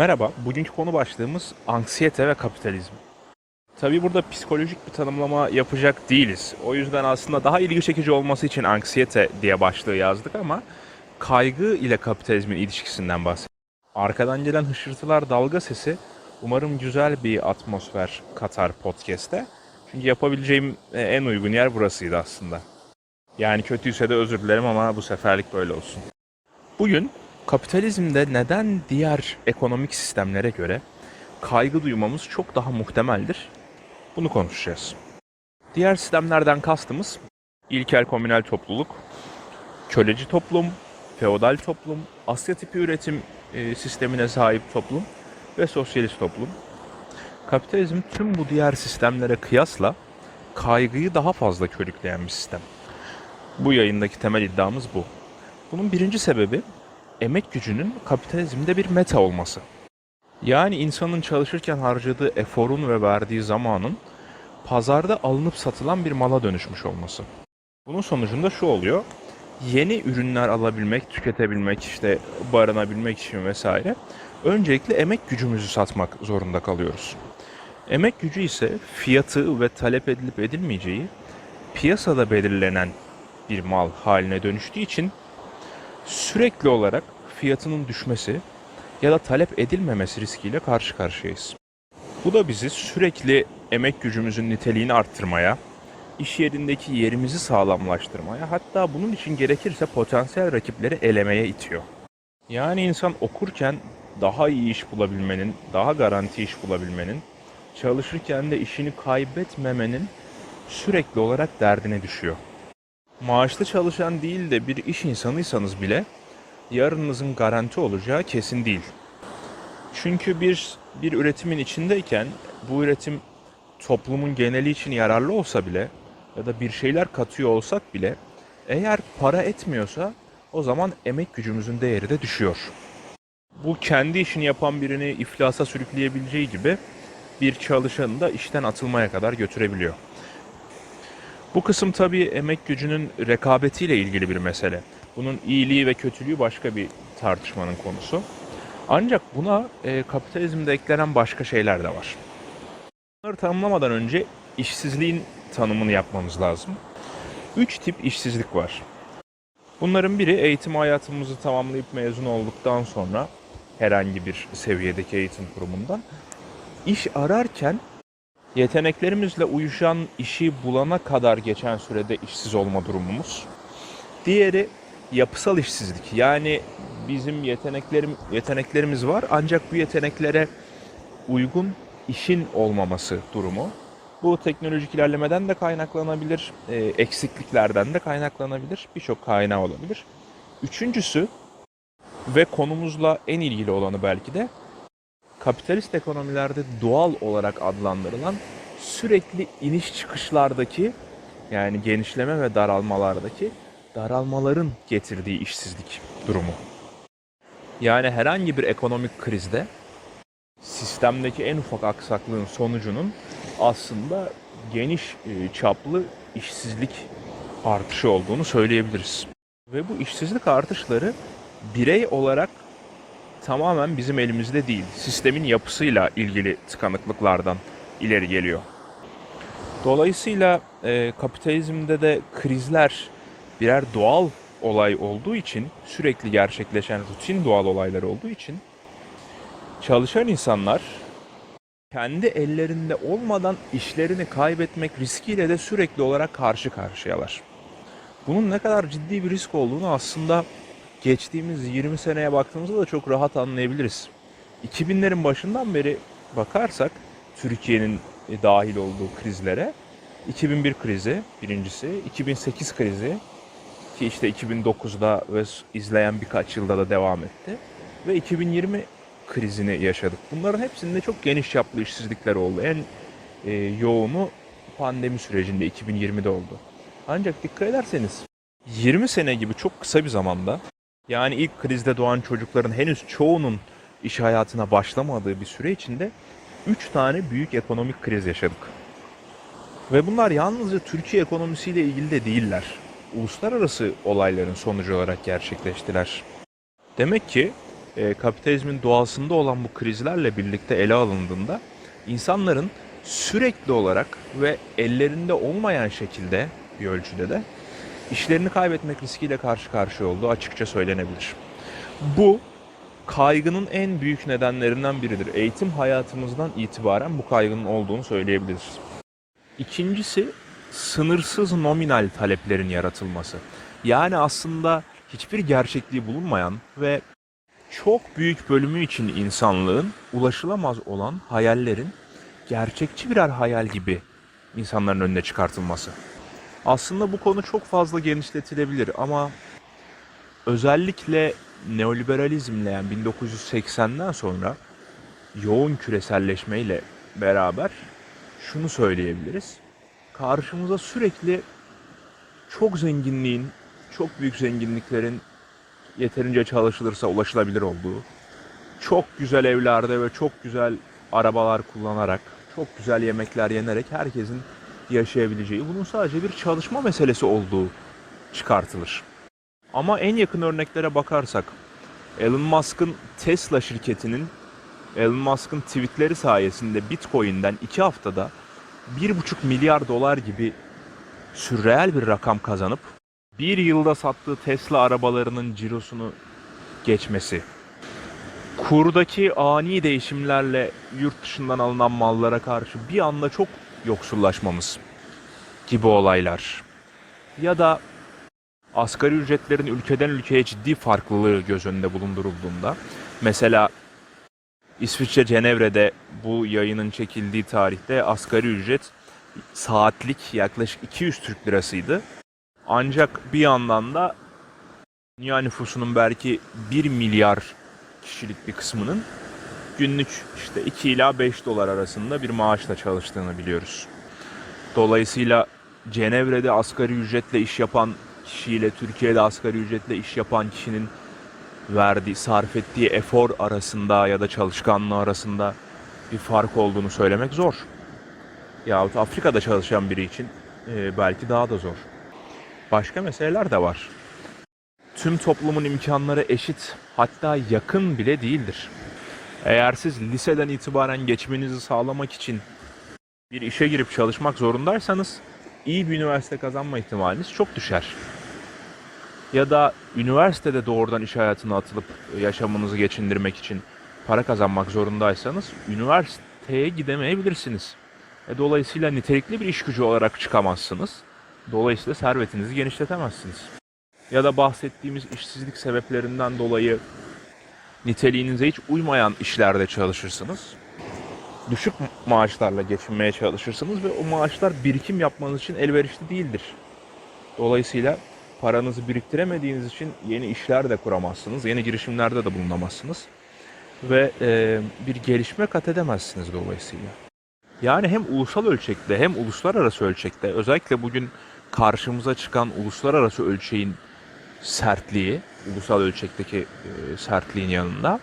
Merhaba, bugünkü konu başlığımız anksiyete ve kapitalizm. Tabii burada psikolojik bir tanımlama yapacak değiliz. O yüzden aslında daha ilgi çekici olması için anksiyete diye başlığı yazdık ama kaygı ile kapitalizmin ilişkisinden bahsediyoruz. Arkadan gelen hışırtılar dalga sesi umarım güzel bir atmosfer katar podcast'te. Çünkü yapabileceğim e, en uygun yer burasıydı aslında. Yani kötüyse de özür dilerim ama bu seferlik böyle olsun. Bugün kapitalizmde neden diğer ekonomik sistemlere göre kaygı duymamız çok daha muhtemeldir? Bunu konuşacağız. Diğer sistemlerden kastımız ilkel komünel topluluk, köleci toplum, feodal toplum, Asya tipi üretim e, sistemine sahip toplum ve sosyalist toplum. Kapitalizm tüm bu diğer sistemlere kıyasla kaygıyı daha fazla körükleyen bir sistem. Bu yayındaki temel iddiamız bu. Bunun birinci sebebi emek gücünün kapitalizmde bir meta olması. Yani insanın çalışırken harcadığı eforun ve verdiği zamanın pazarda alınıp satılan bir mala dönüşmüş olması. Bunun sonucunda şu oluyor. Yeni ürünler alabilmek, tüketebilmek, işte barınabilmek için vesaire öncelikle emek gücümüzü satmak zorunda kalıyoruz. Emek gücü ise fiyatı ve talep edilip edilmeyeceği piyasada belirlenen bir mal haline dönüştüğü için sürekli olarak fiyatının düşmesi ya da talep edilmemesi riskiyle karşı karşıyayız. Bu da bizi sürekli emek gücümüzün niteliğini arttırmaya, iş yerindeki yerimizi sağlamlaştırmaya, hatta bunun için gerekirse potansiyel rakipleri elemeye itiyor. Yani insan okurken daha iyi iş bulabilmenin, daha garanti iş bulabilmenin, çalışırken de işini kaybetmemenin sürekli olarak derdine düşüyor. Maaşlı çalışan değil de bir iş insanıysanız bile yarınınızın garanti olacağı kesin değil. Çünkü bir bir üretimin içindeyken bu üretim toplumun geneli için yararlı olsa bile ya da bir şeyler katıyor olsak bile eğer para etmiyorsa o zaman emek gücümüzün değeri de düşüyor. Bu kendi işini yapan birini iflasa sürükleyebileceği gibi bir çalışanı da işten atılmaya kadar götürebiliyor. Bu kısım tabii emek gücünün rekabetiyle ilgili bir mesele. Bunun iyiliği ve kötülüğü başka bir tartışmanın konusu. Ancak buna e, kapitalizmde eklenen başka şeyler de var. Bunları tanımlamadan önce işsizliğin tanımını yapmamız lazım. Üç tip işsizlik var. Bunların biri eğitim hayatımızı tamamlayıp mezun olduktan sonra herhangi bir seviyedeki eğitim kurumundan iş ararken yeteneklerimizle uyuşan işi bulana kadar geçen sürede işsiz olma durumumuz. Diğeri yapısal işsizlik. Yani bizim yeteneklerim yeteneklerimiz var ancak bu yeteneklere uygun işin olmaması durumu. Bu teknolojik ilerlemeden de kaynaklanabilir, e, eksikliklerden de kaynaklanabilir, birçok kaynağı olabilir. Üçüncüsü ve konumuzla en ilgili olanı belki de kapitalist ekonomilerde doğal olarak adlandırılan sürekli iniş çıkışlardaki yani genişleme ve daralmalardaki daralmaların getirdiği işsizlik durumu. Yani herhangi bir ekonomik krizde sistemdeki en ufak aksaklığın sonucunun aslında geniş e, çaplı işsizlik artışı olduğunu söyleyebiliriz. Ve bu işsizlik artışları birey olarak tamamen bizim elimizde değil. Sistemin yapısıyla ilgili tıkanıklıklardan ileri geliyor. Dolayısıyla e, kapitalizmde de krizler birer doğal olay olduğu için, sürekli gerçekleşen rutin doğal olaylar olduğu için çalışan insanlar kendi ellerinde olmadan işlerini kaybetmek riskiyle de sürekli olarak karşı karşıyalar. Bunun ne kadar ciddi bir risk olduğunu aslında geçtiğimiz 20 seneye baktığımızda da çok rahat anlayabiliriz. 2000'lerin başından beri bakarsak Türkiye'nin e, dahil olduğu krizlere 2001 krizi birincisi, 2008 krizi ki işte 2009'da ve izleyen birkaç yılda da devam etti ve 2020 krizini yaşadık. Bunların hepsinde çok geniş çaplı işsizlikler oldu. En e, yoğunu pandemi sürecinde 2020'de oldu. Ancak dikkat ederseniz 20 sene gibi çok kısa bir zamanda yani ilk krizde doğan çocukların henüz çoğunun iş hayatına başlamadığı bir süre içinde 3 tane büyük ekonomik kriz yaşadık. Ve bunlar yalnızca Türkiye ekonomisiyle ilgili de değiller. Uluslararası olayların sonucu olarak gerçekleştiler. Demek ki e, kapitalizmin doğasında olan bu krizlerle birlikte ele alındığında insanların sürekli olarak ve ellerinde olmayan şekilde bir ölçüde de işlerini kaybetmek riskiyle karşı karşıya olduğu açıkça söylenebilir. Bu kaygının en büyük nedenlerinden biridir. Eğitim hayatımızdan itibaren bu kaygının olduğunu söyleyebiliriz. İkincisi sınırsız nominal taleplerin yaratılması. Yani aslında hiçbir gerçekliği bulunmayan ve çok büyük bölümü için insanlığın ulaşılamaz olan hayallerin gerçekçi birer hayal gibi insanların önüne çıkartılması. Aslında bu konu çok fazla genişletilebilir ama özellikle neoliberalizmle yani 1980'den sonra yoğun küreselleşmeyle beraber şunu söyleyebiliriz. Karşımıza sürekli çok zenginliğin, çok büyük zenginliklerin yeterince çalışılırsa ulaşılabilir olduğu, çok güzel evlerde ve çok güzel arabalar kullanarak, çok güzel yemekler yenerek herkesin yaşayabileceği, bunun sadece bir çalışma meselesi olduğu çıkartılır. Ama en yakın örneklere bakarsak, Elon Musk'ın Tesla şirketinin Elon Musk'ın tweetleri sayesinde Bitcoin'den 2 haftada 1,5 milyar dolar gibi sürreel bir rakam kazanıp bir yılda sattığı Tesla arabalarının cirosunu geçmesi, kurdaki ani değişimlerle yurt dışından alınan mallara karşı bir anda çok yoksullaşmamız gibi olaylar ya da asgari ücretlerin ülkeden ülkeye ciddi farklılığı göz önünde bulundurulduğunda mesela İsviçre Cenevre'de bu yayının çekildiği tarihte asgari ücret saatlik yaklaşık 200 Türk lirasıydı. Ancak bir yandan da dünya nüfusunun belki 1 milyar kişilik bir kısmının günlük işte 2 ila 5 dolar arasında bir maaşla çalıştığını biliyoruz. Dolayısıyla Cenevre'de asgari ücretle iş yapan kişiyle Türkiye'de asgari ücretle iş yapan kişinin verdiği, sarf ettiği efor arasında ya da çalışkanlığı arasında bir fark olduğunu söylemek zor. Yahut Afrika'da çalışan biri için e, belki daha da zor. Başka meseleler de var. Tüm toplumun imkanları eşit, hatta yakın bile değildir. Eğer siz liseden itibaren geçmenizi sağlamak için bir işe girip çalışmak zorundaysanız iyi bir üniversite kazanma ihtimaliniz çok düşer. Ya da üniversitede doğrudan iş hayatına atılıp yaşamınızı geçindirmek için para kazanmak zorundaysanız üniversiteye gidemeyebilirsiniz. E, dolayısıyla nitelikli bir iş gücü olarak çıkamazsınız. Dolayısıyla servetinizi genişletemezsiniz. Ya da bahsettiğimiz işsizlik sebeplerinden dolayı niteliğinize hiç uymayan işlerde çalışırsınız. Düşük maaşlarla geçinmeye çalışırsınız ve o maaşlar birikim yapmanız için elverişli değildir. Dolayısıyla paranızı biriktiremediğiniz için yeni işler de kuramazsınız, yeni girişimlerde de bulunamazsınız ve e, bir gelişme kat edemezsiniz dolayısıyla. Yani hem ulusal ölçekte hem uluslararası ölçekte özellikle bugün karşımıza çıkan uluslararası ölçeğin sertliği, ulusal ölçekteki e, sertliğin yanında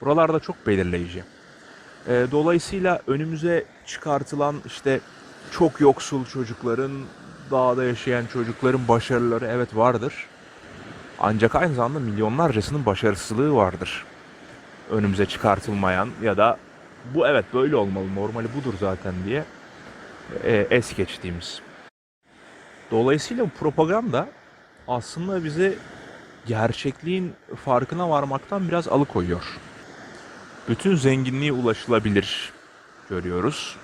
buralarda çok belirleyici. E, dolayısıyla önümüze çıkartılan işte çok yoksul çocukların, dağda yaşayan çocukların başarıları evet vardır. Ancak aynı zamanda milyonlarcasının başarısızlığı vardır. Önümüze çıkartılmayan ya da bu evet böyle olmalı, normali budur zaten diye e, es geçtiğimiz. Dolayısıyla bu propaganda aslında bizi gerçekliğin farkına varmaktan biraz alıkoyuyor. Bütün zenginliğe ulaşılabilir görüyoruz.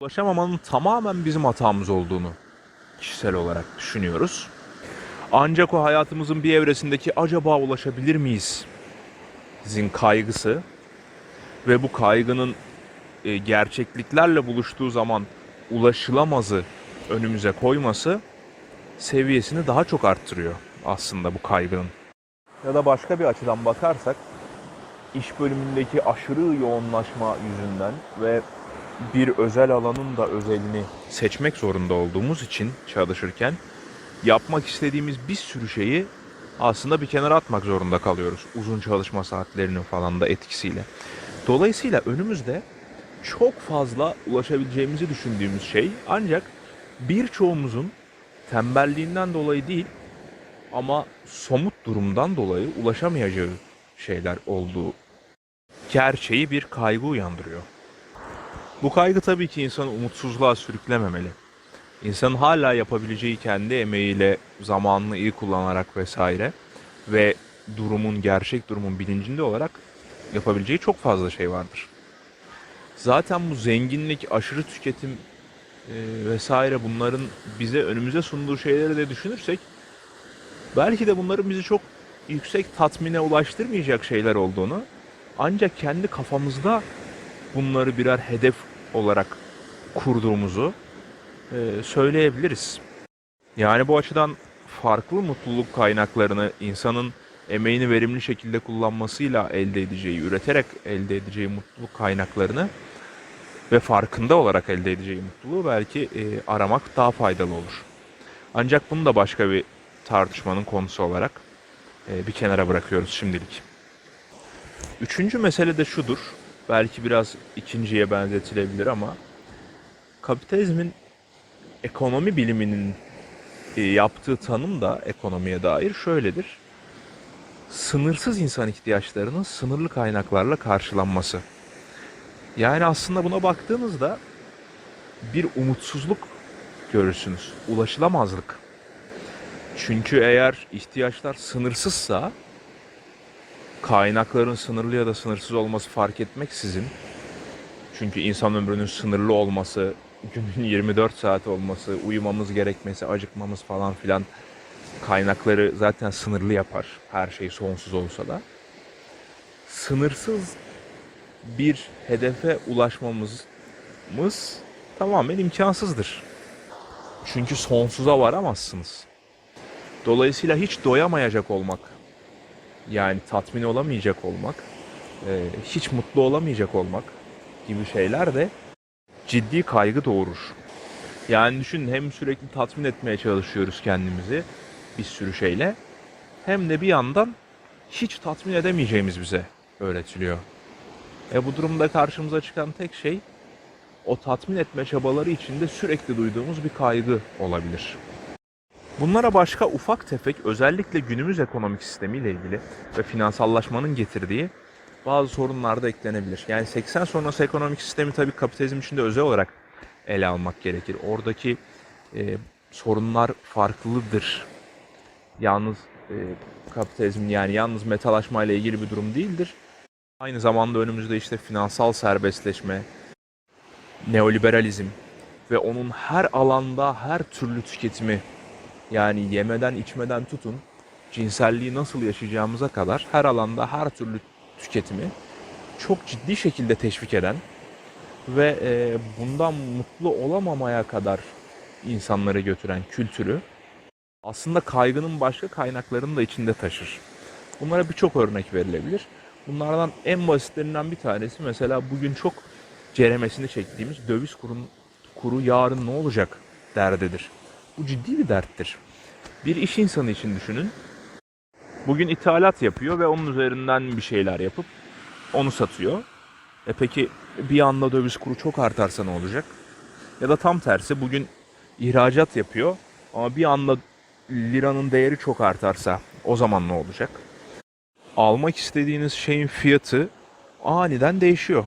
Ulaşamamanın tamamen bizim hatamız olduğunu kişisel olarak düşünüyoruz. Ancak o hayatımızın bir evresindeki acaba ulaşabilir miyiz? Sizin kaygısı ve bu kaygının e, gerçekliklerle buluştuğu zaman ulaşılamazı önümüze koyması seviyesini daha çok arttırıyor aslında bu kaygının. Ya da başka bir açıdan bakarsak iş bölümündeki aşırı yoğunlaşma yüzünden ve bir özel alanın da özelini seçmek zorunda olduğumuz için çalışırken yapmak istediğimiz bir sürü şeyi aslında bir kenara atmak zorunda kalıyoruz. Uzun çalışma saatlerinin falan da etkisiyle. Dolayısıyla önümüzde çok fazla ulaşabileceğimizi düşündüğümüz şey ancak birçoğumuzun tembelliğinden dolayı değil ama somut durumdan dolayı ulaşamayacağı şeyler olduğu gerçeği bir kaygı uyandırıyor. Bu kaygı tabii ki insanı umutsuzluğa sürüklememeli. İnsanın hala yapabileceği kendi emeğiyle zamanını iyi kullanarak vesaire ve durumun gerçek durumun bilincinde olarak yapabileceği çok fazla şey vardır. Zaten bu zenginlik, aşırı tüketim e, vesaire bunların bize önümüze sunduğu şeyleri de düşünürsek belki de bunların bizi çok yüksek tatmine ulaştırmayacak şeyler olduğunu ancak kendi kafamızda bunları birer hedef olarak kurduğumuzu e, söyleyebiliriz. Yani bu açıdan farklı mutluluk kaynaklarını insanın emeğini verimli şekilde kullanmasıyla elde edeceği, üreterek elde edeceği mutluluk kaynaklarını ve farkında olarak elde edeceği mutluluğu belki e, aramak daha faydalı olur. Ancak bunu da başka bir tartışmanın konusu olarak e, bir kenara bırakıyoruz şimdilik. Üçüncü mesele de şudur. Belki biraz ikinciye benzetilebilir ama kapitalizmin ekonomi biliminin e, yaptığı tanım da ekonomiye dair şöyledir. Sınırsız insan ihtiyaçlarının sınırlı kaynaklarla karşılanması. Yani aslında buna baktığınızda bir umutsuzluk görürsünüz. Ulaşılamazlık. Çünkü eğer ihtiyaçlar sınırsızsa kaynakların sınırlı ya da sınırsız olması fark etmeksizin çünkü insan ömrünün sınırlı olması, günün 24 saat olması, uyumamız gerekmesi, acıkmamız falan filan kaynakları zaten sınırlı yapar. Her şey sonsuz olsa da. Sınırsız bir hedefe ulaşmamız tamamen imkansızdır. Çünkü sonsuza varamazsınız. Dolayısıyla hiç doyamayacak olmak, yani tatmin olamayacak olmak, e, hiç mutlu olamayacak olmak gibi şeyler de ciddi kaygı doğurur. Yani düşünün hem sürekli tatmin etmeye çalışıyoruz kendimizi bir sürü şeyle hem de bir yandan hiç tatmin edemeyeceğimiz bize öğretiliyor. E bu durumda karşımıza çıkan tek şey o tatmin etme çabaları içinde sürekli duyduğumuz bir kaygı olabilir. Bunlara başka ufak tefek özellikle günümüz ekonomik sistemiyle ilgili ve finansallaşmanın getirdiği bazı sorunlar da eklenebilir. Yani 80 sonrası ekonomik sistemi tabii kapitalizm içinde özel olarak ele almak gerekir. Oradaki e, sorunlar farklıdır. Yalnız e, kapitalizm yani yalnız metalaşma ile ilgili bir durum değildir. Aynı zamanda önümüzde işte finansal serbestleşme, neoliberalizm ve onun her alanda her türlü tüketimi yani yemeden içmeden tutun cinselliği nasıl yaşayacağımıza kadar her alanda her türlü tüketimi çok ciddi şekilde teşvik eden ve e, bundan mutlu olamamaya kadar insanları götüren kültürü aslında kaygının başka kaynaklarını da içinde taşır. Bunlara birçok örnek verilebilir. Bunlardan en basitlerinden bir tanesi mesela bugün çok ceremesini çektiğimiz döviz kurun, kuru yarın ne olacak derdidir. Bu ciddi bir derttir. Bir iş insanı için düşünün. Bugün ithalat yapıyor ve onun üzerinden bir şeyler yapıp onu satıyor. E peki bir anda döviz kuru çok artarsa ne olacak? Ya da tam tersi bugün ihracat yapıyor ama bir anda liranın değeri çok artarsa o zaman ne olacak? Almak istediğiniz şeyin fiyatı aniden değişiyor.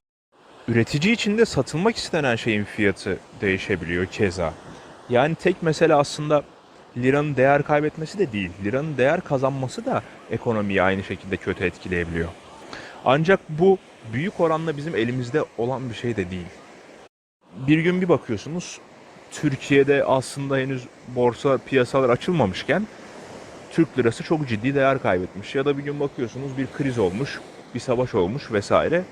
Üretici için de satılmak istenen şeyin fiyatı değişebiliyor keza. Yani tek mesele aslında liranın değer kaybetmesi de değil. Liranın değer kazanması da ekonomiyi aynı şekilde kötü etkileyebiliyor. Ancak bu büyük oranla bizim elimizde olan bir şey de değil. Bir gün bir bakıyorsunuz Türkiye'de aslında henüz borsa piyasalar açılmamışken Türk lirası çok ciddi değer kaybetmiş. Ya da bir gün bakıyorsunuz bir kriz olmuş, bir savaş olmuş vesaire.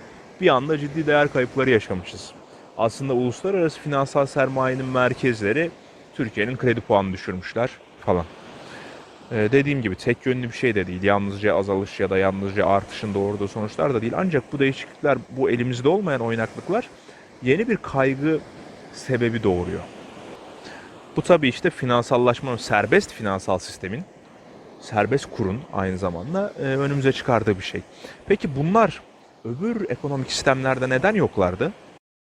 Bir anda ciddi değer kayıpları yaşamışız. Aslında uluslararası finansal sermayenin merkezleri Türkiye'nin kredi puanını düşürmüşler falan. Ee, dediğim gibi tek yönlü bir şey de değil. Yalnızca azalış ya da yalnızca artışın doğurduğu sonuçlar da değil. Ancak bu değişiklikler, bu elimizde olmayan oynaklıklar yeni bir kaygı sebebi doğuruyor. Bu tabii işte finansallaşmanın, serbest finansal sistemin, serbest kurun aynı zamanda e, önümüze çıkardığı bir şey. Peki bunlar öbür ekonomik sistemlerde neden yoklardı?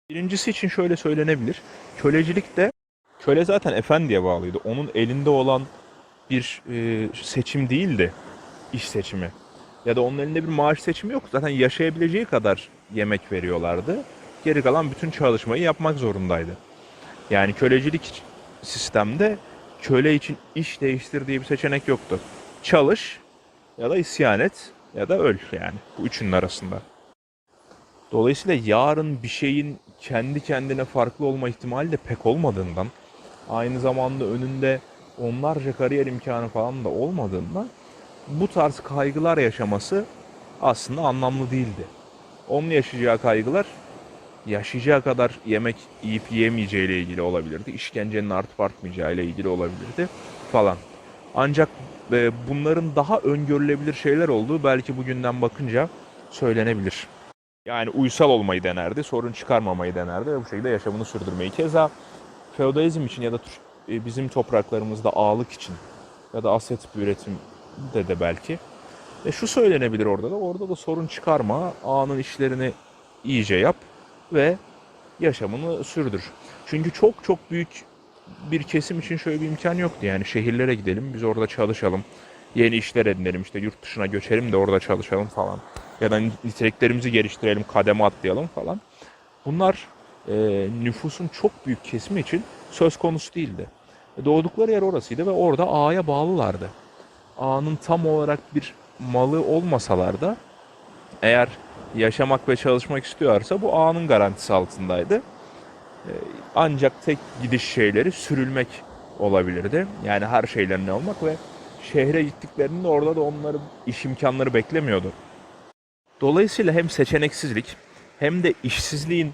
Birincisi için şöyle söylenebilir. Kölecilikte köle zaten efendiye bağlıydı. Onun elinde olan bir e, seçim değildi iş seçimi. Ya da onun elinde bir maaş seçimi yok. Zaten yaşayabileceği kadar yemek veriyorlardı. Geri kalan bütün çalışmayı yapmak zorundaydı. Yani kölecilik sistemde köle için iş değiştir diye bir seçenek yoktu. Çalış ya da isyan et ya da öl yani. Bu üçünün arasında. Dolayısıyla yarın bir şeyin kendi kendine farklı olma ihtimali de pek olmadığından aynı zamanda önünde onlarca kariyer imkanı falan da olmadığından bu tarz kaygılar yaşaması aslında anlamlı değildi. Onun yaşayacağı kaygılar yaşayacağı kadar yemek yiyip yiyemeyeceği ile ilgili olabilirdi. İşkencenin artıp artmayacağı ile ilgili olabilirdi falan. Ancak e, bunların daha öngörülebilir şeyler olduğu belki bugünden bakınca söylenebilir. Yani uysal olmayı denerdi, sorun çıkarmamayı denerdi ve bu şekilde yaşamını sürdürmeyi. Keza feodalizm için ya da e, bizim topraklarımızda ağalık için ya da Asya tipi üretim de de belki. E şu söylenebilir orada da, orada da sorun çıkarma, ağanın işlerini iyice yap ve yaşamını sürdür. Çünkü çok çok büyük bir kesim için şöyle bir imkan yoktu. Yani şehirlere gidelim, biz orada çalışalım, yeni işler edinelim, işte yurt dışına göçelim de orada çalışalım falan. Ya da niteliklerimizi geliştirelim, kademe atlayalım falan. Bunlar e, nüfusun çok büyük kesimi için söz konusu değildi. E, Doğdukları yer orasıydı ve orada ağaya bağlılardı. Ağanın tam olarak bir malı olmasalar da eğer yaşamak ve çalışmak istiyorsa bu ağanın garantisi altındaydı. E, Ancak tek gidiş şeyleri sürülmek olabilirdi. Yani her şeylerine olmak ve şehre gittiklerinde orada da onları iş imkanları beklemiyordu. Dolayısıyla hem seçeneksizlik hem de işsizliğin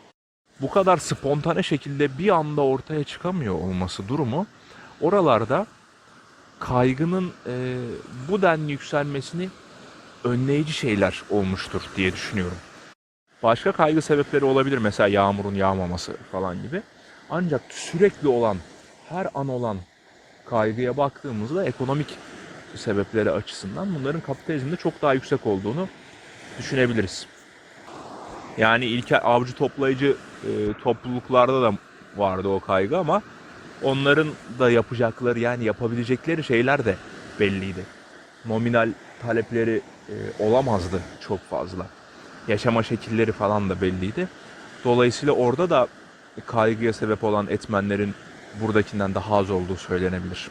bu kadar spontane şekilde bir anda ortaya çıkamıyor olması durumu oralarda kaygının e, bu denli yükselmesini önleyici şeyler olmuştur diye düşünüyorum. Başka kaygı sebepleri olabilir mesela yağmurun yağmaması falan gibi. Ancak sürekli olan, her an olan kaygıya baktığımızda ekonomik sebepleri açısından bunların kapitalizmde çok daha yüksek olduğunu düşünebiliriz. Yani ilkel avcı toplayıcı e, topluluklarda da vardı o kaygı ama onların da yapacakları yani yapabilecekleri şeyler de belliydi. Nominal talepleri e, olamazdı çok fazla. Yaşama şekilleri falan da belliydi. Dolayısıyla orada da kaygıya sebep olan etmenlerin buradakinden daha az olduğu söylenebilir.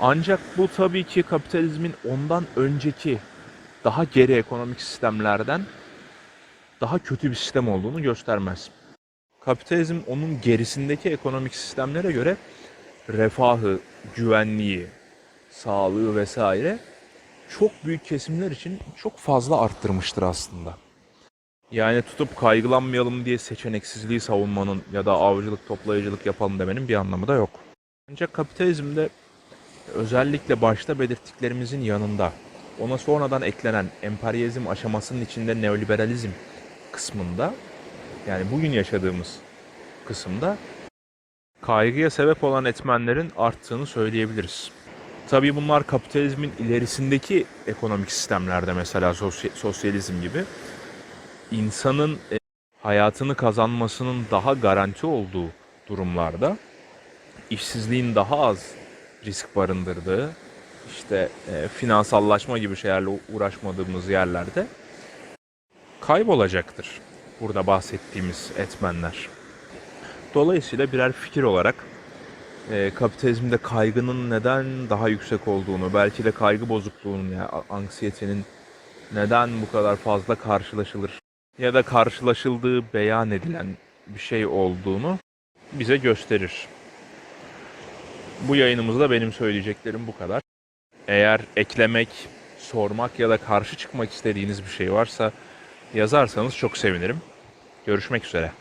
Ancak bu tabii ki kapitalizmin ondan önceki daha geri ekonomik sistemlerden daha kötü bir sistem olduğunu göstermez. Kapitalizm onun gerisindeki ekonomik sistemlere göre refahı, güvenliği, sağlığı vesaire çok büyük kesimler için çok fazla arttırmıştır aslında. Yani tutup kaygılanmayalım diye seçeneksizliği savunmanın ya da avcılık toplayıcılık yapalım demenin bir anlamı da yok. Ancak kapitalizmde özellikle başta belirttiklerimizin yanında ona sonradan eklenen emperyalizm aşamasının içinde neoliberalizm kısmında yani bugün yaşadığımız kısımda kaygıya sebep olan etmenlerin arttığını söyleyebiliriz. Tabii bunlar kapitalizmin ilerisindeki ekonomik sistemlerde mesela sosy- sosyalizm gibi insanın e, hayatını kazanmasının daha garanti olduğu durumlarda işsizliğin daha az risk barındırdığı işte e, finansallaşma gibi şeylerle uğraşmadığımız yerlerde kaybolacaktır burada bahsettiğimiz etmenler. Dolayısıyla birer fikir olarak e, kapitalizmde kaygının neden daha yüksek olduğunu, belki de kaygı bozukluğunun ya a- anksiyetenin neden bu kadar fazla karşılaşılır ya da karşılaşıldığı beyan edilen bir şey olduğunu bize gösterir. Bu yayınımızda benim söyleyeceklerim bu kadar. Eğer eklemek, sormak ya da karşı çıkmak istediğiniz bir şey varsa yazarsanız çok sevinirim. Görüşmek üzere.